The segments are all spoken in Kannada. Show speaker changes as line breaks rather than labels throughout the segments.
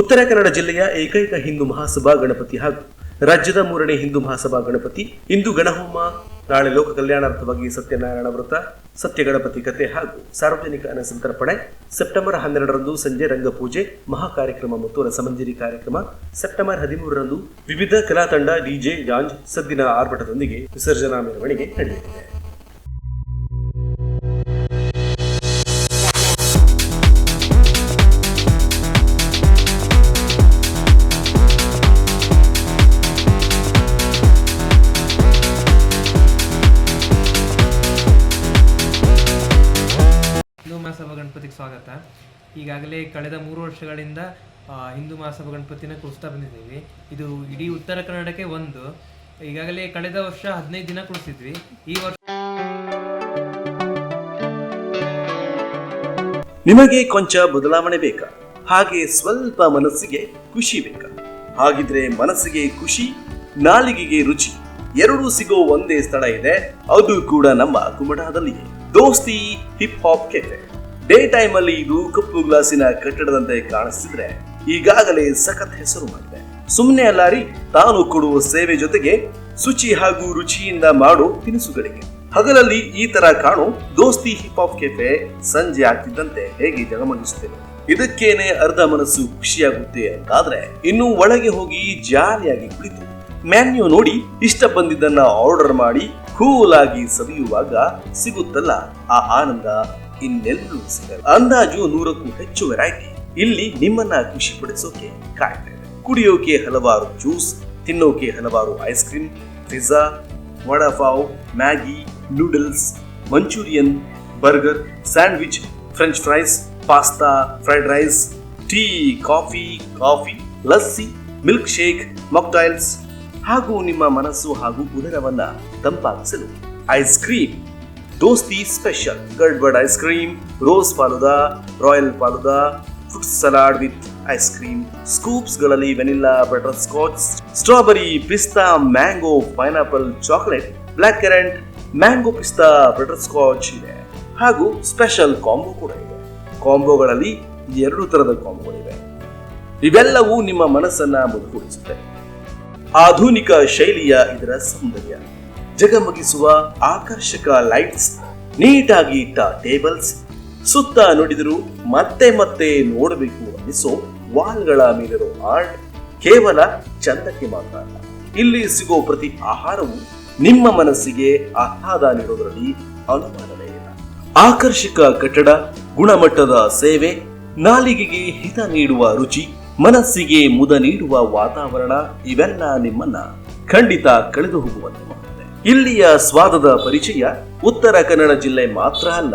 ಉತ್ತರ ಕನ್ನಡ ಜಿಲ್ಲೆಯ ಏಕೈಕ ಹಿಂದೂ ಮಹಾಸಭಾ ಗಣಪತಿ ಹಾಗೂ ರಾಜ್ಯದ ಮೂರನೇ ಹಿಂದೂ ಮಹಾಸಭಾ ಗಣಪತಿ ಇಂದು ಗಣಹೋಮ, ನಾಳೆ ಲೋಕ ಕಲ್ಯಾಣಾರ್ಥವಾಗಿ ಸತ್ಯನಾರಾಯಣ ವ್ರತ, ಸತ್ಯ ಗಣಪತಿ ಕಥೆ ಹಾಗೂ ಸಾರ್ವಜನಿಕ ಅನಸಂತರ್ಪಣೆ ಸೆಪ್ಟೆಂಬರ್ ಹನ್ನೆರಡರಂದು ಸಂಜೆ ರಂಗಪೂಜೆ ಮಹಾ ಕಾರ್ಯಕ್ರಮ ಮತ್ತು ರಸಮಂಜರಿ ಕಾರ್ಯಕ್ರಮ, ಸೆಪ್ಟೆಂಬರ್ ಹದಿಮೂರರಂದು ವಿವಿಧ ಕಲಾ ತಂಡ ಡಿಜೆ ಜಾಂಜ್ ಸದ್ದಿನ ಆರ್ಭಟದೊಂದಿಗೆ ವಿಸರ್ಜನಾ ಮೆರವಣಿಗೆ ನಡೆಯಲಿದೆ.
ಸ್ವಾಗತ. ಈಗಾಗಲೇ ಕಳೆದ ಮೂರು ವರ್ಷಗಳಿಂದ ಹಿಂದೂ ಮಹಾಸಭಾ ಗಣಪತಿನ ಕುಳಿಸ್ತಾ ಬಂದಿದ್ದೀವಿ. ಇದು ಇಡೀ ಉತ್ತರ ಕನ್ನಡಕ್ಕೆ ಒಂದು. ಈಗಾಗಲೇ ಕಳೆದ ವರ್ಷ ಹದಿನೈದು ದಿನ ಕುಳಿಸಿದ್ವಿ. ಈ ವರ್ಷ
ನಿಮಗೆ ಕೊಂಚ ಬದಲಾವಣೆ ಬೇಕಾ? ಹಾಗೆ ಸ್ವಲ್ಪ ಮನಸ್ಸಿಗೆ ಖುಷಿ ಬೇಕಾ? ಹಾಗಿದ್ರೆ ಮನಸ್ಸಿಗೆ ಖುಷಿ, ನಾಲಿಗೆಗೆ ರುಚಿ, ಎರಡೂ ಸಿಗೋ ಒಂದೇ ಸ್ಥಳ ಇದೆ. ಅದು ಕೂಡ ನಮ್ಮ ಕುಮಟಾದಲ್ಲಿಯೇ. Dosti hip hop cafe day time ಅಲ್ಲಿ ಇದು ಕಪ್ಪು ಗ್ಲಾಸಿನ ಕಟ್ಟಡದಂತೆ ಕಾಣಿಸ್ತಿದ್ರೆ ಈಗಾಗಲೇ ಸಖತ್ ಹೆಸರು ಮಾಡಿದೆ. ಸುಮ್ಮನೆ ಅಲ್ಲಾರಿ ತಾನು ಕೊಡುವ ಸೇವೆ ಜೊತೆಗೆ ಶುಚಿ ಹಾಗೂ ರುಚಿಯಿಂದ ಮಾಡೋ ತಿನಿಸುಗಳಿಗೆ. ಹಗಲಲ್ಲಿ ಈ ತರ ಕಾಣು ದೋಸ್ತಿ ಹಿಪ್ ಹಾಪ್ ಕೆಫೆ ಸಂಜೆ ಆಗ್ತಿದ್ದಂತೆ ಹೇಗೆ ಜಗಮಗಿಸುತ್ತೇನೆ. ಇದಕ್ಕೇನೆ ಅರ್ಧ ಮನಸ್ಸು ಖುಷಿಯಾಗುತ್ತೆ ಅಂತಾದ್ರೆ ಇನ್ನು ಒಳಗೆ ಹೋಗಿ ಜಾರಿಯಾಗಿ ಕುಳಿತು. ಮೆನ್ಯೂ ನೋಡಿ ಇಷ್ಟ ಬಂದಿದ್ದನ್ನ ಆರ್ಡರ್ ಮಾಡಿ ಕೂಲ್ ಆಗಿ ಸವಿಯುವಾಗ ಸಿಗುತ್ತಲ್ಲ ಆ ಆನಂದ. ಇನ್ನೆಲ್ಲೂ ಸಿಗಲ್ಲ. ಅಂದಾಜು ನೂರಕ್ಕೂ ಹೆಚ್ಚು ವೆರೈಟಿ ಇಲ್ಲಿ ನಿಮ್ಮನ್ನ ಖುಷಿ ಪಡಿಸೋಕೆ ಕುಡಿಯೋಕೆ ಹಲವಾರು ಜ್ಯೂಸ್, ತಿನ್ನೋಕೆ ಹಲವಾರು ice cream pizza vada pav Maggi noodles Manchurian burger sandwich french fries pasta fried rice tea coffee coffee lassi milk shake mocktails ಹಾಗೂ ನಿಮ್ಮ ಮನಸ್ಸು ಹಾಗೂ ಉದರವನ್ನ ತಂಪಾಗಿಸಲು ಐಸ್ ಕ್ರೀಮ್ ದೋಸ್ತಿ special gadbad ice cream rose falooda royal falooda fruit salad with ice cream ಸ್ಕೂಪ್ಸ್ಗಳಲ್ಲಿ vanilla butter scotch strawberry pista mango pineapple chocolate black currant mango pista butter scotch ಇದೆ. ಹಾಗೂ ಸ್ಪೆಷಲ್ ಕಾಂಬೋ ಕೂಡ ಇದೆ. ಕಾಂಬೋಗಳಲ್ಲಿ ಎರಡು ತರದ ಕಾಂಬೋಗಳಿವೆ ಇವೆಲ್ಲವೂ ನಿಮ್ಮ ಮನಸ್ಸನ್ನ ಮುದುಗೂಡಿಸುತ್ತೆ ಆಧುನಿಕ ಶೈಲಿಯ ಇದರ ಸೌಂದರ್ಯ. ಜಗಮಗಿಸುವ ಆಕರ್ಷಕ ಲೈಟ್ಸ್, ನೀಟಾಗಿ ಇಟ್ಟ ಟೇಬಲ್ಸ್, ಸುತ್ತ ನುಡಿದರು ಮತ್ತೆ ಮತ್ತೆ ನೋಡಬೇಕು ಅನ್ನಿಸೋ ವಾಲ್ಗಳ ಮೇಲಿರೋ ಆರ್ಟ್ ಕೇವಲ ಚಂದಕ್ಕೆ ಮಾತ್ರ ಅಲ್ಲ. ಇಲ್ಲಿ ಸಿಗೋ ಪ್ರತಿ ಆಹಾರವು ನಿಮ್ಮ ಮನಸ್ಸಿಗೆ ಆಹ್ಲಾದ ನೀಡೋದರಲ್ಲಿ ಅನುಮಾನವೇ ಇಲ್ಲ. ಆಕರ್ಷಕ ಕಟ್ಟಡ, ಗುಣಮಟ್ಟದ ಸೇವೆ, ನಾಲಿಗೆಗೆ ಹಿತ ನೀಡುವ ರುಚಿ, ಮನಸ್ಸಿಗೆ ಮುದ ನೀಡುವ ವಾತಾವರಣ ಇವೆಲ್ಲ ನಿಮ್ಮನ್ನ ಖಂಡಿತ ಕಳೆದು ಹೋಗುವಂತೆ ಇಲ್ಲಿಯ ಸ್ವಾದದ ಪರಿಚಯ ಉತ್ತರ ಕನ್ನಡ ಜಿಲ್ಲೆ ಮಾತ್ರ ಅಲ್ಲ.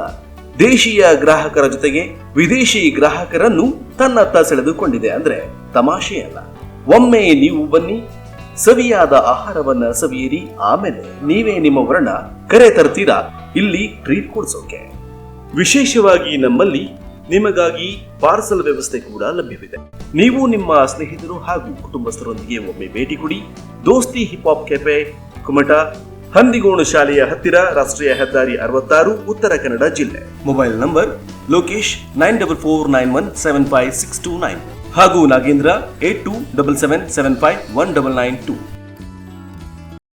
ದೇಶೀಯ ಗ್ರಾಹಕರ ಜೊತೆಗೆ ವಿದೇಶಿ ಗ್ರಾಹಕರನ್ನು ತನ್ನತ್ತ ಸೆಳೆದುಕೊಂಡಿದೆ ಅಂದ್ರೆ ತಮಾಷೆ ಅಲ್ಲ. ಒಮ್ಮೆ ನೀವು ಬನ್ನಿ, ಸವಿಯಾದ ಆಹಾರವನ್ನ ಸವಿಯಿರಿ, ಆಮೇಲೆ ನೀವೇ ನಿಮ್ಮವರನ್ನ ಕರೆ ತರ್ತೀರಾ? ಇಲ್ಲಿ ಟ್ರೀಟ್ ಕೊಡ್ಸೋಕೆ. ವಿಶೇಷವಾಗಿ ನಮ್ಮಲ್ಲಿ ನಿಮಗಾಗಿ ಪಾರ್ಸಲ್ ವ್ಯವಸ್ಥೆ ಕೂಡ ಲಭ್ಯವಿದೆ. ನೀವು ನಿಮ್ಮ ಸ್ನೇಹಿತರು ಹಾಗೂ ಕುಟುಂಬಸ್ಥರೊಂದಿಗೆ ಒಮ್ಮೆ ಭೇಟಿ ಕೊಡಿ. Dosti hip hop cafe Kumta Handigonu ಶಾಲೆಯ ಹತ್ತಿರ ರಾಷ್ಟ್ರೀಯ ಹೆದ್ದಾರಿ ಅರವತ್ತಾರು ಉತ್ತರ ಕನ್ನಡ ಜಿಲ್ಲೆ. Mobile number Lokesh nine double four nine one seven five six two nine ಹಾಗೂ Nagendra eight two double seven seven five one double nine two.